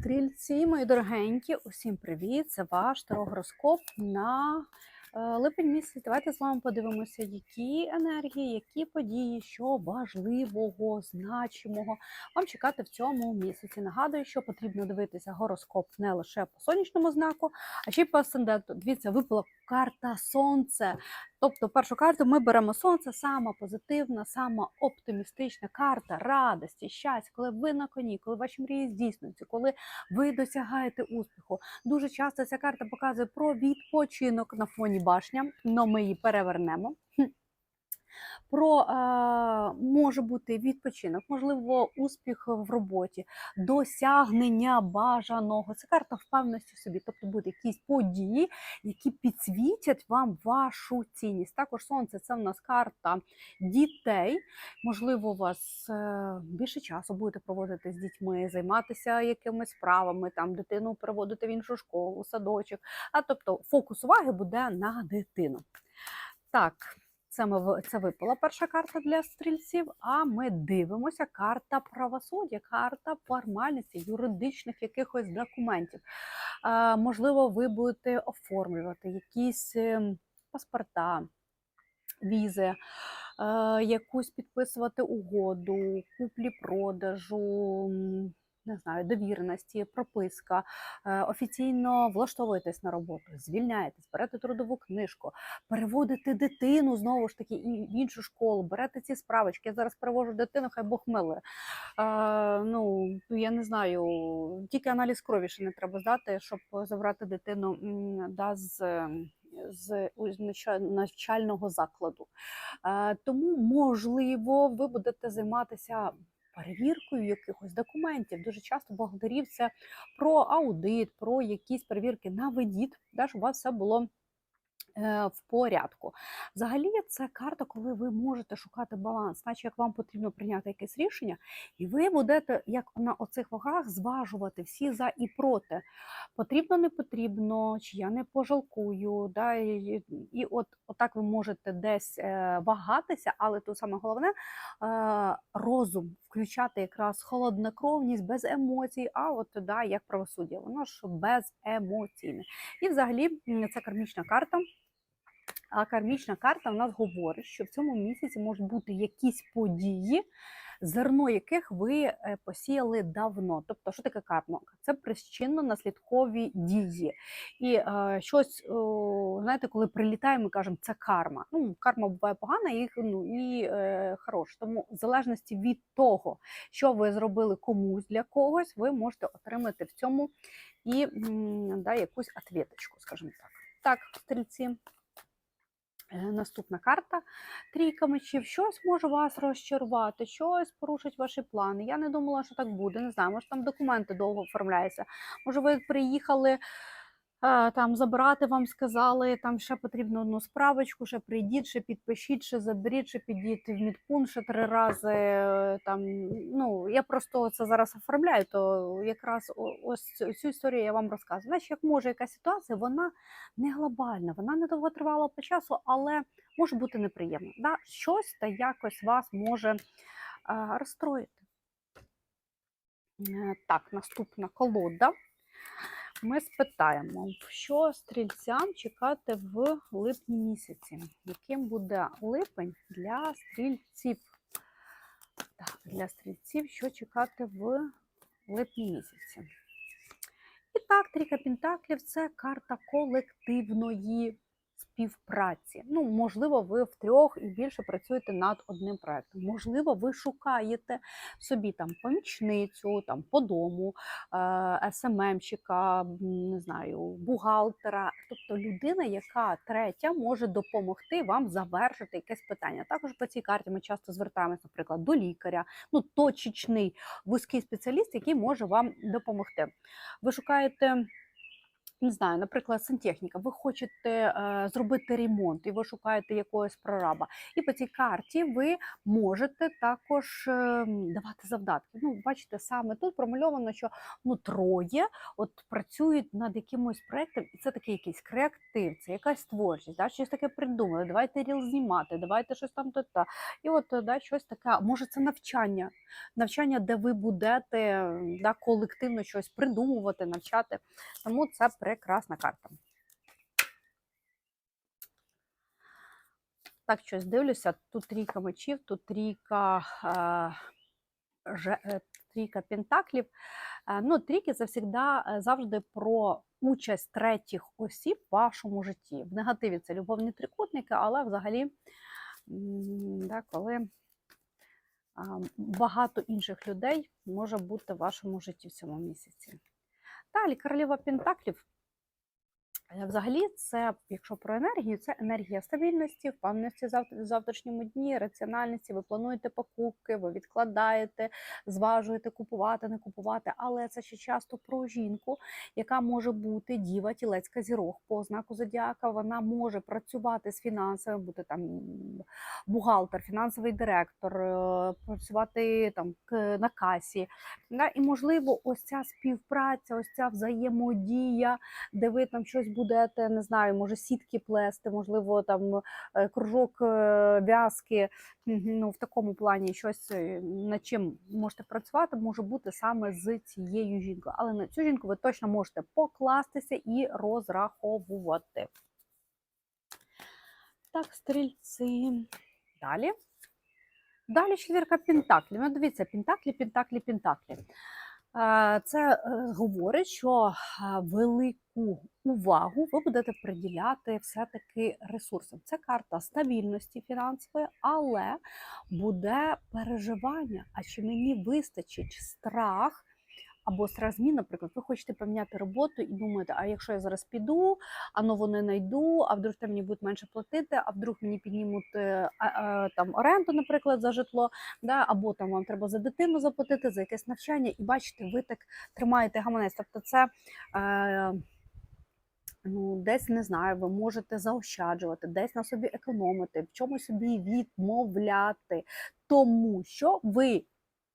Стрільці, мої дорогенькі, усім привіт! Це ваш тарогороскоп на е, липень місяць. Давайте з вами подивимося, які енергії, які події, що важливого, значимого вам чекати в цьому місяці. Нагадую, що потрібно дивитися гороскоп не лише по сонячному знаку, а ще й по асценденту. Дивіться, випала карта Сонце. Тобто, першу карту ми беремо сонце, сама позитивна, сама оптимістична карта радості, щастя, коли ви на коні, коли ваші мрії здійснюються, коли ви досягаєте успіху. Дуже часто ця карта показує про відпочинок на фоні башня, але ми її перевернемо. Про е, може бути відпочинок, можливо, успіх в роботі, досягнення бажаного. Це карта впевненості в собі, тобто будуть якісь події, які підсвітять вам вашу цінність. Також сонце це в нас карта дітей. Можливо, у вас е, більше часу будете проводити з дітьми, займатися якимись справами, там дитину переводити в іншу школу, садочок. А тобто фокус уваги буде на дитину. Так. В- це випала перша карта для стрільців. А ми дивимося карта правосуддя, карта формальності, юридичних якихось документів. Е, можливо, ви будете оформлювати якісь ем, паспорта, візи, е, якусь підписувати угоду, куплі-продажу. Не знаю, довіреності, прописка, е, офіційно влаштовуєтесь на роботу, звільняєтесь, берете трудову книжку, переводите дитину знову ж таки в іншу школу, берете ці справочки. Я зараз перевожу дитину, хай Бог милує. Е, ну, я не знаю, тільки аналіз крові ще не треба здати, щоб забрати дитину да, з. З навчального закладу. Е, Тому, можливо, ви будете займатися перевіркою якихось документів. Дуже часто благодарів це про аудит, про якісь перевірки на видіт, да, щоб у вас все було е, в порядку. Взагалі, це карта, коли ви можете шукати баланс, наче як вам потрібно прийняти якесь рішення, і ви будете як на оцих вагах зважувати всі за і проти. Потрібно, не потрібно, чи я не пожалкую. Да, і, і от отак ви можете десь е, вагатися, але то саме головне е, розум включати якраз холоднокровність без емоцій, а от да, як правосуддя, воно ж беземоційне. І взагалі це кармічна карта. А кармічна карта в нас говорить, що в цьому місяці можуть бути якісь події, зерно яких ви е, посіяли давно. Тобто, що таке карма? Це причинно-наслідкові дії. І е, щось, о, знаєте, коли прилітає, ми кажемо, це карма. Ну, карма буває погана і, ну, і е, хороша. Тому в залежності від того, що ви зробили комусь для когось, ви можете отримати в цьому і да, якусь ответочку, скажімо так. Так, стрільці. Е, Наступна карта трійка мечів. Щось може вас розчарувати, щось порушить ваші плани. Я не думала, що так буде. Не знаю, може там документи довго оформляються. Може, ви приїхали там забирати, вам сказали, там ще потрібно одну справочку, ще прийдіть, ще підпишіть, ще заберіть, ще підіть в медпункт ще три рази. е, Там, ну, я просто це зараз оформляю, то якраз ось цю- історію я вам розказую. Знаєш, як може якась ситуація, вона не глобальна, вона не довготривала по часу, але може бути неприємно. Да? Щось та якось вас може а, розстроїти. Е, Так, наступна колода. Ми спитаємо, що стрільцям чекати в липні місяці. Яким буде липень для стрільців? Так, для стрільців, що чекати в липні місяці? І так, трійка пентаклів це карта колективної співпраці. Ну, можливо, ви втрьох і більше працюєте над одним проектом. Можливо, ви шукаєте собі там помічницю, там по дому, е, СММщика, не знаю, бухгалтера, тобто людина, яка третя може допомогти вам завершити якесь питання. Також по цій карті ми часто звертаємося, наприклад, до лікаря, ну точечний вузький спеціаліст, який може вам допомогти. Ви шукаєте не знаю, наприклад, сантехніка, ви хочете е, зробити ремонт і ви шукаєте якогось прораба. І по цій карті ви можете також е, давати завдатки. Ну, бачите, саме тут промальовано, що ну, троє от працюють над якимось проєктом, і це такий якийсь креатив, це якась творчість, да, щось таке придумали. Давайте ріл знімати, давайте щось там то та. І от е, да, щось таке, може, це навчання, навчання, де ви будете да, колективно щось придумувати, навчати. Тому це прекрасна карта. Так, щось дивлюся. Тут трійка мечів, тут трійка, е, е, трійка пентаклів. Е, Ну, трійки завжди, завжди про участь третіх осіб в вашому житті. В негативі це любовні трикутники, але взагалі, да, коли багато інших людей може бути в вашому житті в цьому місяці. Далі королева Пентаклів. Е, Взагалі, це, якщо про енергію, це енергія стабільності, впевненості в завтра- в завтрашньому дні, раціональності. Ви плануєте покупки, ви відкладаєте, зважуєте купувати, не купувати. Але це ще часто про жінку, яка може бути діва, тілецька зірок по знаку зодіака. Вона може працювати з фінансами, бути там бухгалтер, фінансовий директор, е, працювати там на касі. І можливо, ось ця співпраця, ось ця взаємодія де ви там щось будете, не знаю, може сітки плести, можливо, там е, кружок е, в'язки. Ну, в такому плані щось е, над чим можете працювати, може бути саме з цією жінкою. Але на цю жінку ви точно можете покластися і розраховувати. Так, стрільці. Далі. Далі четвірка Пентаклів. Ну, дивіться, Пентаклі, Пентаклі, Пентаклі. Це е, говорить, що велику увагу ви будете приділяти все-таки ресурсам. Це карта стабільності фінансової, але буде переживання. А чи мені вистачить страх? Або страх змін, наприклад, ви хочете поміняти роботу і думаєте, а якщо я зараз піду, а нову не знайду, а вдруг там мені будуть менше платити, а вдруг мені піднімуть е, там оренду, наприклад, за житло, да, або там вам треба за дитину заплатити, за якесь навчання, і бачите, ви так тримаєте гаманець. Тобто це. Е, Ну, десь не знаю, ви можете заощаджувати, десь на собі економити, в чомусь собі відмовляти, тому що ви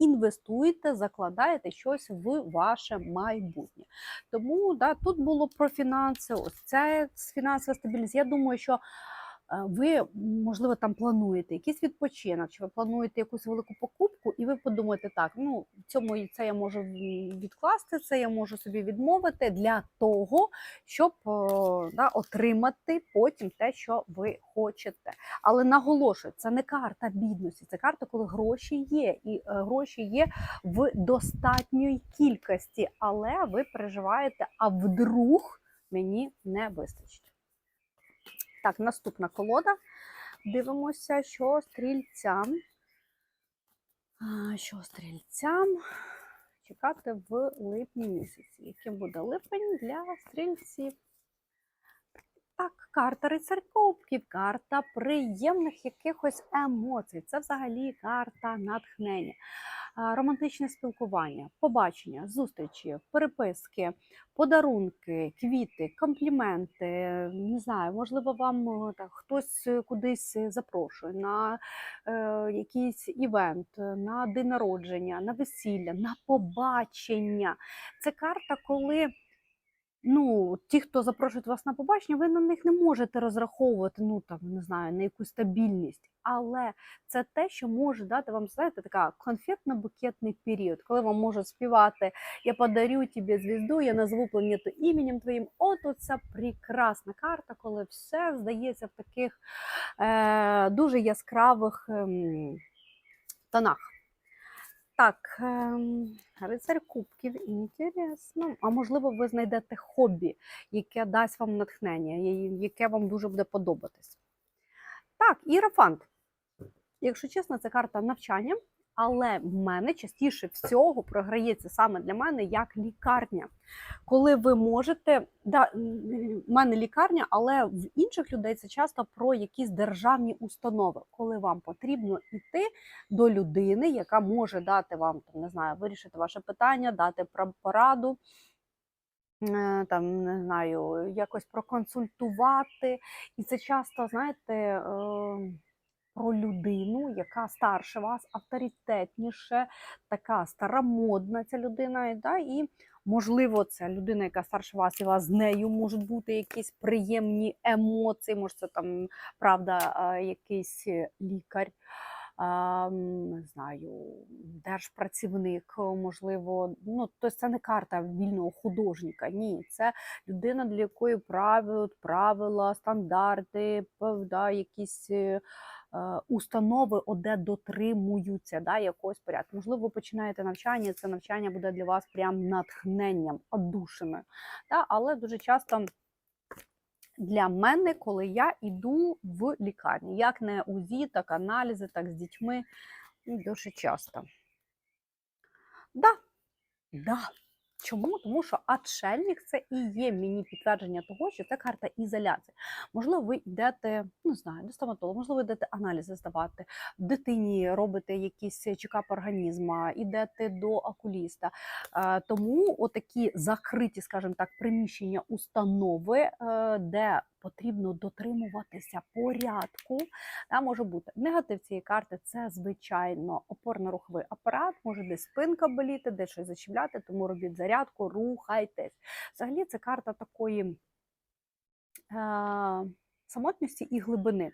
інвестуєте, закладаєте щось в ваше майбутнє. Тому да, тут було про фінанси, ось це фінансова стабільність. Я думаю, що ви, можливо, там плануєте якийсь відпочинок, чи ви плануєте якусь велику покупку, і ви подумаєте, так, ну в цьому це я можу відкласти, це я можу собі відмовити для того, щоб е, да, отримати потім те, що ви хочете. Але наголошую, це не карта бідності, це карта, коли гроші є, і е, гроші є в достатньої кількості, але ви переживаєте, а вдруг мені не вистачить. Так, наступна колода. Дивимося, що стрільцям. Що стрільцям чекати в липні місяці. Яким буде липень для стрільців? Так, карта рицар кубків, карта приємних якихось емоцій. Це взагалі карта натхнення, романтичне спілкування, побачення, зустрічі, переписки, подарунки, квіти, компліменти. Не знаю, можливо, вам е, так, хтось е, кудись запрошує на е, якийсь івент, на день народження, на весілля, на побачення. Це карта, коли ну, ті, хто запрошують вас на побачення, ви на них не можете розраховувати, ну там не знаю, на якусь стабільність. Але це те, що може дати вам, знаєте, така конфетно-букетний період, коли вам можуть співати Я подарю тобі звізду, я назву планету іменем твоїм. От це прекрасна карта, коли все здається в таких е, дуже яскравих ем, тонах. Так, рицарь рицар кубків, інтересно. А можливо, ви знайдете хобі, яке дасть вам натхнення, яке вам дуже буде подобатись. Так, іерофант. Якщо чесно, це карта навчання, але в мене частіше всього програється саме для мене як лікарня. Коли ви можете, да, в мене лікарня, але в інших людей це часто про якісь державні установи, коли вам потрібно йти до людини, яка може дати вам там, не знаю, вирішити ваше питання, дати пораду. е, там, не знаю, якось проконсультувати. І це часто, знаєте, е, про людину, яка старше вас, авторитетніше, така старомодна ця людина. Да? І, можливо, це людина, яка старше вас, і вас з нею можуть бути якісь приємні емоції. Може, це там, правда, е, якийсь лікар. Не знаю, держпрацівник, можливо, ну тобто це не карта вільного художника. Ні, це людина, для якої правил, правила, стандарти, да, якісь е, установи, де дотримуються да, якогось порядку. Можливо, ви починаєте навчання, це навчання буде для вас прям натхненням, одушиною. Да, але дуже часто. Для мене, коли я йду в лікарню, як не УЗІ, так аналізи, так з дітьми, ну, дуже часто. Да, да. Чому? Тому що отшельник це і є мені підтвердження того, що це карта ізоляції. Можливо, ви йдете, не знаю, до стоматолога, можливо, ви йдете аналізи здавати, дитині робите якийсь чекап організму, йдете до окуліста. Е, Тому отакі закриті, скажімо так, приміщення установи, е, де потрібно дотримуватися порядку, та може бути негатив цієї карти. Це звичайно опорно-руховий апарат, може десь спинка боліти, десь щось зачіпляти, тому робіть зарядку, рухайтесь. Взагалі, це карта такої е, самотності і глибини.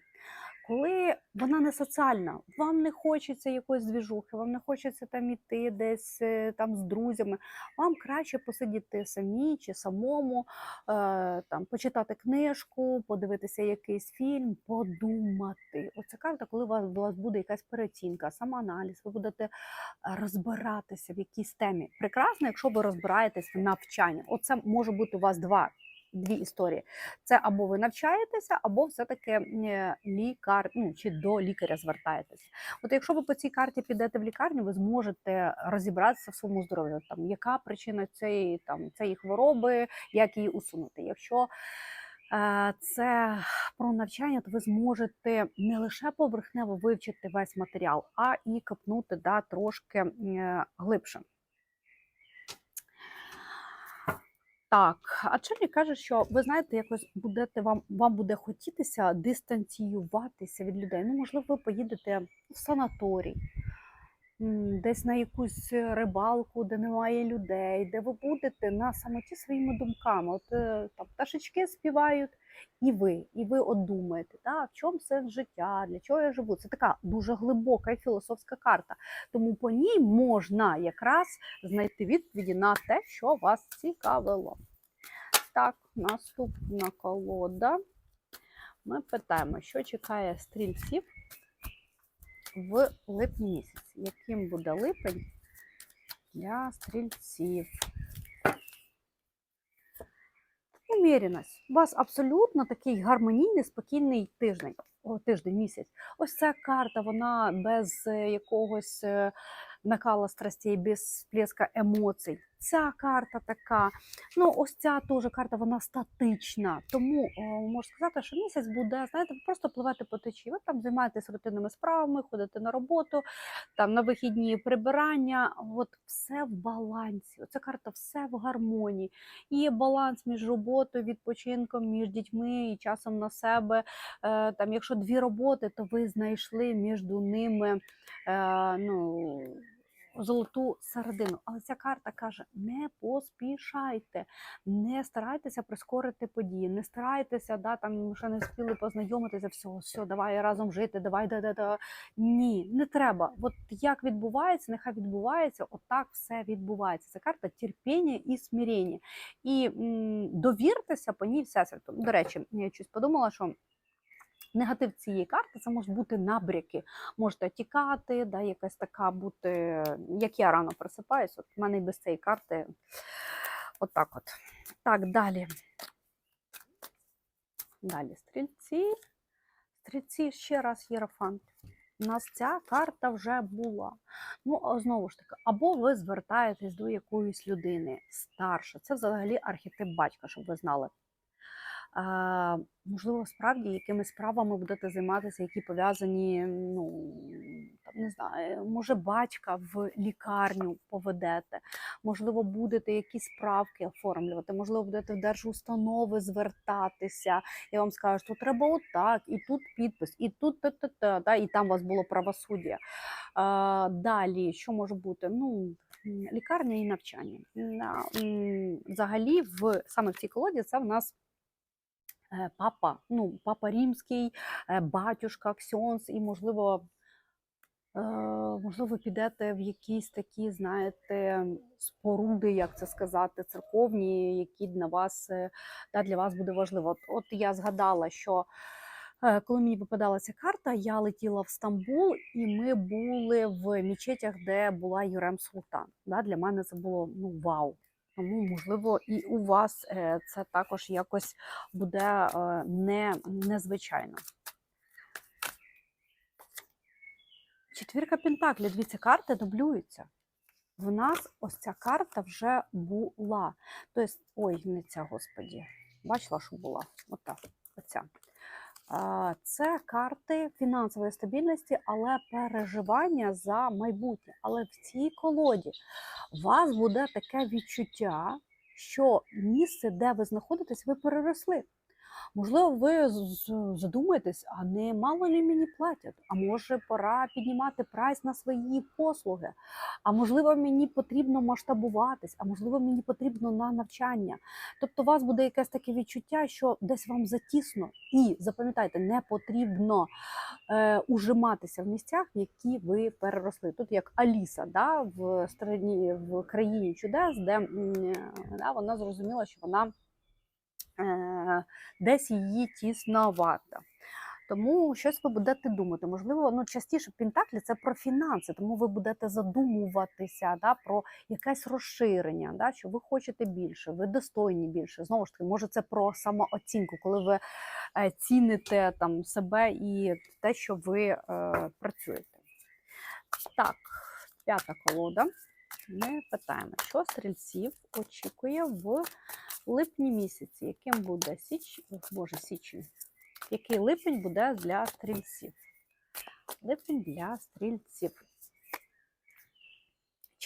Коли вона не соціальна, вам не хочеться якоїсь двіжухи, вам не хочеться там іти десь е, там з друзями. Вам краще посидіти самі чи самому, е, там почитати книжку, подивитися якийсь фільм, подумати. Оце карта, коли у вас, у вас буде якась переоцінка, самоаналіз, ви будете розбиратися в якійсь темі. Прекрасно, якщо ви розбираєтесь в навчанні. Оце може бути у вас два. Дві історії. Це або ви навчаєтеся, або все-таки лікар, ну чи до лікаря звертаєтеся. От якщо ви по цій карті підете в лікарню, ви зможете розібратися в своєму здоров'ю, там яка причина цієї там цієї хвороби, як її усунути. Якщо е, це про навчання, то ви зможете не лише поверхнево вивчити весь матеріал, а і копнути да, трошки глибше. Так, а Чарлі каже, що ви знаєте, якось будете вам вам буде хотітися дистанціюватися від людей. Ну, можливо, ви поїдете в санаторій, десь на якусь рибалку, де немає людей, де ви будете на самоті своїми думками. От е, там пташечки співають, і ви, і ви от думаєте, да, в чому сенс життя, для чого я живу. Це така дуже глибока філософська карта. Тому по ній можна якраз знайти відповіді на те, що вас цікавило. Так, наступна колода. Ми питаємо, що чекає стрільців в липні місяці. Яким буде липень для стрільців? Уміряність. У вас абсолютно такий гармонійний, спокійний тиждень, о, тиждень, місяць. Ось ця карта, вона без е, якогось е, накала страстей, без сплеска емоцій. Ця карта така. Ну, ось ця теж карта, вона статична. Тому о, можу сказати, що місяць буде, знаєте, ви просто пливете по течії. Ви там займаєтесь рутинними справами, ходите на роботу, там на вихідні прибирання. От все в балансі. Оця карта все в гармонії. Є баланс між роботою, відпочинком, між дітьми і часом на себе. Е, Там, якщо дві роботи, то ви знайшли між ними е, ну, золоту середину. Але ця карта каже: не поспішайте, не старайтеся прискорити події, не старайтеся, да, там ще не встигли познайомитися, все, все, давай разом жити, давай да, да, да. Ні, не треба. От як відбувається, нехай відбувається, отак все відбувається. Це карта терпіння і смирення. І м, довіртеся по ній всесвіту. До речі, я щось подумала, що. Негатив цієї карти це можуть бути набряки. Можете тікати, да, якась така бути, як я рано просипаюсь, от в мене і без цієї карти отак от. Так, далі. Далі стрільці. Стрільці ще раз єрофант. У нас ця карта вже була. Ну, знову ж таки, або ви звертаєтесь до якоїсь людини старше. Це взагалі архетип батька, щоб ви знали. Можливо, справді якими справами будете займатися, які пов'язані, ну там не знаю, може, батька в лікарню поведете, можливо, будете якісь справки оформлювати, можливо, будете в держустанови звертатися. Я вам скажу, що треба отак, і тут підпис, і тут та-та-та, да, і там у вас було правосуддя. А, далі, що може бути? Ну, лікарня і навчання. Взагалі, в саме в цій колоді це в нас. Е, Папа, ну, папа римський, е, батюшка, ксьонс, і, можливо, е, можливо, підете в якісь такі, знаєте, споруди, як це сказати, церковні, які для вас, да, для вас буде важливо. От, от я згадала, що Коли мені випадала карта, я летіла в Стамбул, і ми були в мечетях, де була Юрем Султан. Да, для мене це було ну вау. Тому, можливо, і у вас е, це також якось буде е, не, незвичайно. Четвірка Пентаклів, дивіться, карти дублюються. В нас ось ця карта вже була. Тобто, ой, не ця, господі. Бачила, що була? Ота, оця. Це карти фінансової стабільності, але переживання за майбутнє. Але в цій колоді вас буде таке відчуття, що місце, де ви знаходитесь, ви переросли. Можливо, ви задумаєтесь, а не мало ли мені платять? А може, пора піднімати прайс на свої послуги? А можливо, мені потрібно масштабуватись, а можливо, мені потрібно на навчання. Тобто, у вас буде якесь таке відчуття, що десь вам затісно, і запам'ятайте, не потрібно е, ужиматися в місцях, які ви переросли. Тут як Аліса, да, в страні в країні чудес, де е, да, вона зрозуміла, що вона десь її тісновато. Тому щось ви будете думати. Можливо, ну частіше Пентаклі це про фінанси, тому ви будете задумуватися да, про якесь розширення, да, що ви хочете більше, ви достойні більше. Знову ж таки, може, це про самооцінку, коли ви е, ціните там себе і те, що ви е, працюєте. Так, п'ята колода. Ми питаємо, що стрільців очікує в липні місяці, яким буде січ, боже, січень, який липень буде для стрільців? Липень для стрільців.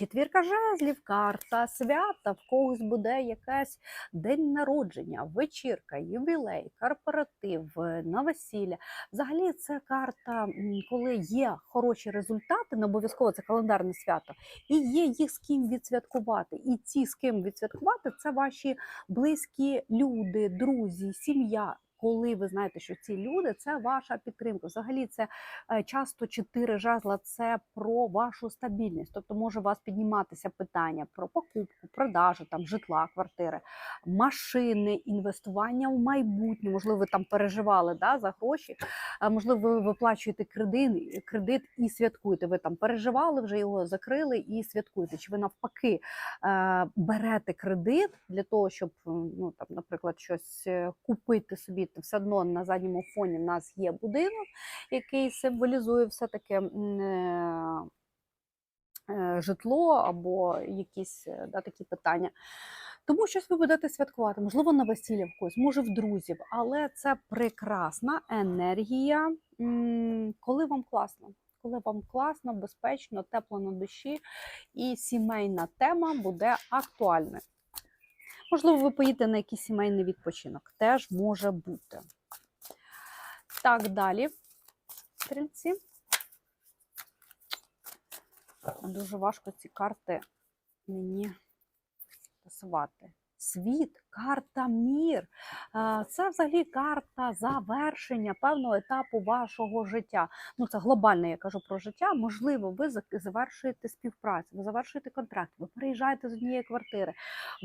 Четвірка жезлів, карта свята, в когось буде якась день народження, вечірка, ювілей, корпоратив, е, на весілля. Взагалі, це карта, коли є хороші результати, не обов'язково це календарне свято, і є їх з ким відсвяткувати. І ці з ким відсвяткувати це ваші близькі люди, друзі, сім'я. Коли ви знаєте, що ці люди це ваша підтримка. Взагалі, це е, часто чотири жезла це про вашу стабільність. Тобто може у вас підніматися питання про покупку, продажу там житла, квартири, машини, інвестування в майбутнє. Можливо, ви там переживали да, за гроші. Можливо, ви виплачуєте кредит, кредит і святкуєте. Ви там переживали, вже його закрили і святкуєте. Чи ви навпаки е, берете кредит для того, щоб ну там, наприклад, щось е, купити собі? То Все одно на задньому фоні в нас є будинок, який символізує все таки е, житло або якісь е, да, такі питання. Тому щось ви будете святкувати, можливо, на весілля в когось, може в друзів, але це прекрасна енергія, коли вам класно. Коли вам класно, безпечно, тепло на душі, і сімейна тема буде актуальною. Можливо, ви поїдете на якийсь сімейний відпочинок. Теж може бути. Так, далі, стрільці. Дуже важко ці карти мені тасувати. Світ, карта мір. Е, Це взагалі карта завершення певного етапу вашого життя. Ну, це глобально, я кажу про життя. Можливо, ви завершуєте співпрацю, ви завершуєте контракт, ви переїжджаєте з однієї квартири.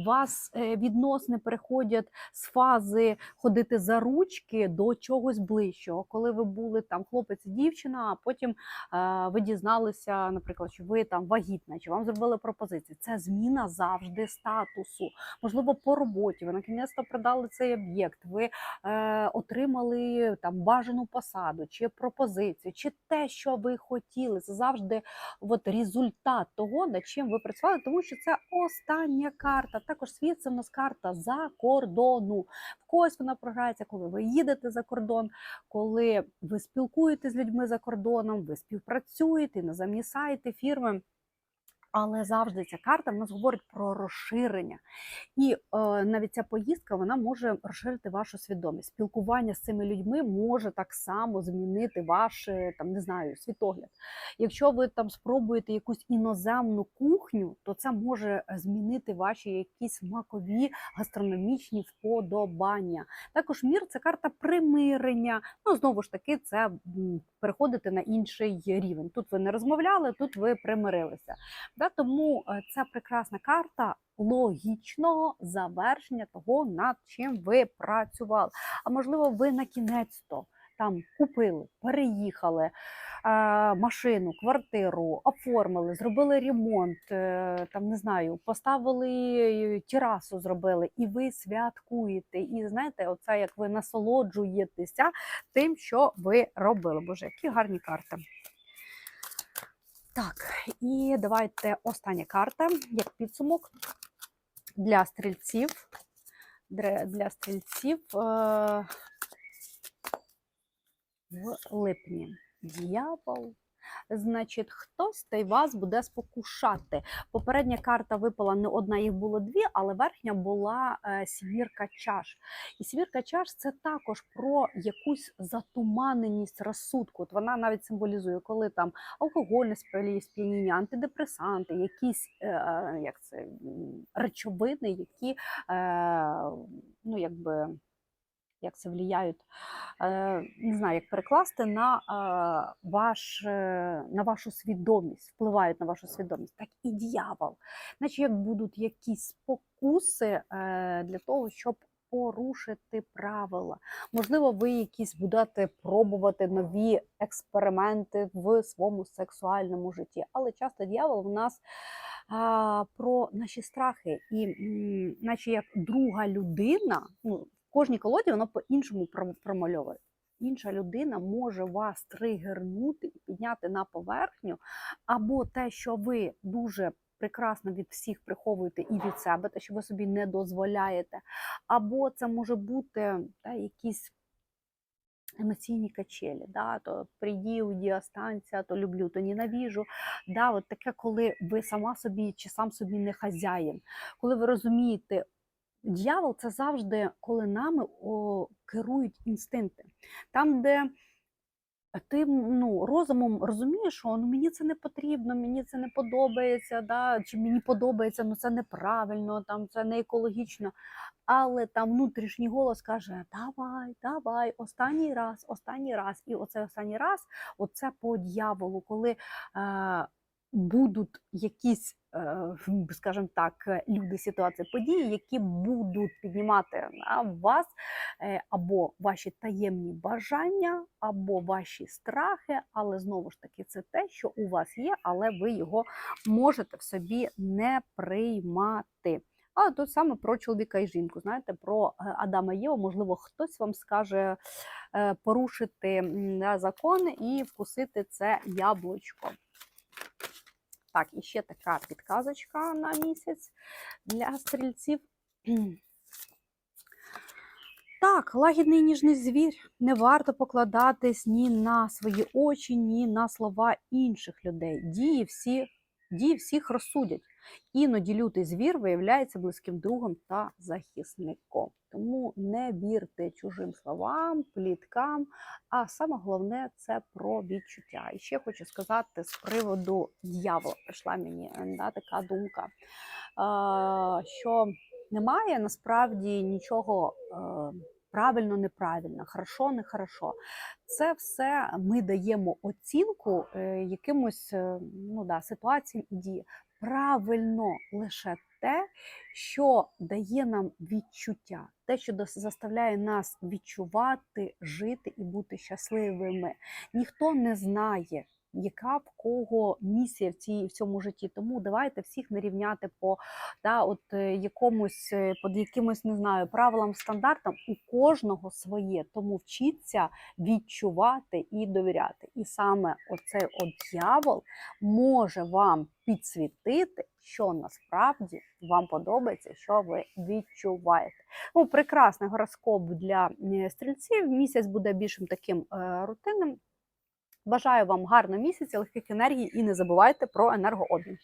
Вас е, відносини переходять з фази ходити за ручки до чогось ближчого. Коли ви були там хлопець і дівчина, а потім е, ви дізналися, наприклад, що ви там вагітна, чи вам зробили пропозицію. Це зміна завжди статусу. Можливо, по роботі ви накінець-то продали цей об'єкт. Проєкт, ви е, отримали там бажану посаду, чи пропозицію, чи те, що ви хотіли. Це завжди от, результат того, над чим ви працювали, тому що це остання карта. Також світ це в нас карта за кордону. В когось вона програється, коли ви їдете за кордон, коли ви спілкуєтесь з людьми за кордоном, ви співпрацюєте, іноземні сайти, фірми. Але завжди ця карта в нас говорить про розширення. І е, навіть ця поїздка вона може розширити вашу свідомість. Спілкування з цими людьми може так само змінити ваш е, там не знаю світогляд. Якщо ви там спробуєте якусь іноземну кухню, то це може змінити ваші якісь смакові гастрономічні вподобання. Також мір це карта примирення. Ну знову ж таки, це переходити на інший рівень. Тут ви не розмовляли, тут ви примирилися. Да, тому це прекрасна карта логічного завершення того, над чим ви працювали. А можливо, ви на кінець то там купили, переїхали е, машину, квартиру, оформили, зробили ремонт, е, там не знаю, поставили е, терасу, зробили, і ви святкуєте. І знаєте, оце як ви насолоджуєтеся тим, що ви робили. Боже, які гарні карти. Так, і давайте остання карта, як підсумок для стрільців. Для стрільців е, в липні. Дьявол. Значить, хтось та й вас буде спокушати. Попередня карта випала не одна, їх було дві, але верхня була е, сівірка чаш. І сівірка чаш це також про якусь затуманеність розсудку. От вона навіть символізує, коли там алкогольне сп'я- сп'яніння, антидепресанти, якісь е, як це, речовини, які е, ну, якби, як це влияють, е, не знаю, як перекласти на, е, ваш, е, на вашу свідомість, впливають на вашу свідомість, так і дьявол. Наче як будуть якісь спокуси для того, щоб порушити правила. Можливо, ви якісь будете пробувати нові експерименти в своєму сексуальному житті. Але часто дьявол в нас про наші страхи, і наче як друга людина, ну, кожній колоді воно по-іншому про- промальовує. Інша людина може вас тригернути і підняти на поверхню, або те, що ви дуже прекрасно від всіх приховуєте і від себе, те, що ви собі не дозволяєте, або це може бути та, якісь емоційні качелі, да, то приді, уйди, останься, то люблю, то ненавіжу. Да, от таке, коли ви сама собі чи сам собі не хазяїн, коли ви розумієте, дьявол це завжди, коли нами о, керують інстинкти. Там, де ти ну, розумом розумієш, що ну, мені це не потрібно, мені це не подобається, да, чи мені подобається, ну це неправильно, там, це не екологічно. Але там внутрішній голос каже: Давай, давай, останній раз, останній раз. І оце останній раз, оце по дьяволу, коли е, будуть якісь, е, скажімо так, люди, ситуації, події, які будуть піднімати на вас е, або ваші таємні бажання, або ваші страхи, але знову ж таки, це те, що у вас є, але ви його можете в собі не приймати. А тут саме про чоловіка і жінку. Знаєте, про е, Адама і Єву, можливо, хтось вам скаже порушити закон і вкусити це яблучко. Так, і ще така підказочка на місяць для стрільців. Так, лагідний ніжний звір. Не варто покладатись ні на свої очі, ні на слова інших людей. Дії всі, дії всіх розсудять. Іноді лютий звір виявляється близьким другом та захисником. Тому не вірте чужим словам, пліткам, а саме головне це про відчуття. І ще хочу сказати з приводу дьявола. Прийшла мені да, така думка, що немає насправді нічого. е, Правильно, неправильно, хорошо, не хорошо. Це все ми даємо оцінку е, якимось е, ну, да, ситуаціям і діям. Правильно лише те, що дає нам відчуття, те, що заставляє нас відчувати, жити і бути щасливими. Ніхто не знає, яка в кого місія в цій в цьому житті. Тому давайте всіх не рівняти по да, от е, якомусь е, під якимось не знаю правилам, стандартам. У кожного своє. Тому вчіться відчувати і довіряти. І саме оцей от дьявол може вам підсвітити, що насправді вам подобається, що ви відчуваєте. Ну, прекрасний гороскоп для е, стрільців. Місяць буде більшим таким рутинним. Бажаю вам гарного місяця, легких енергій і не забувайте про енергообмін.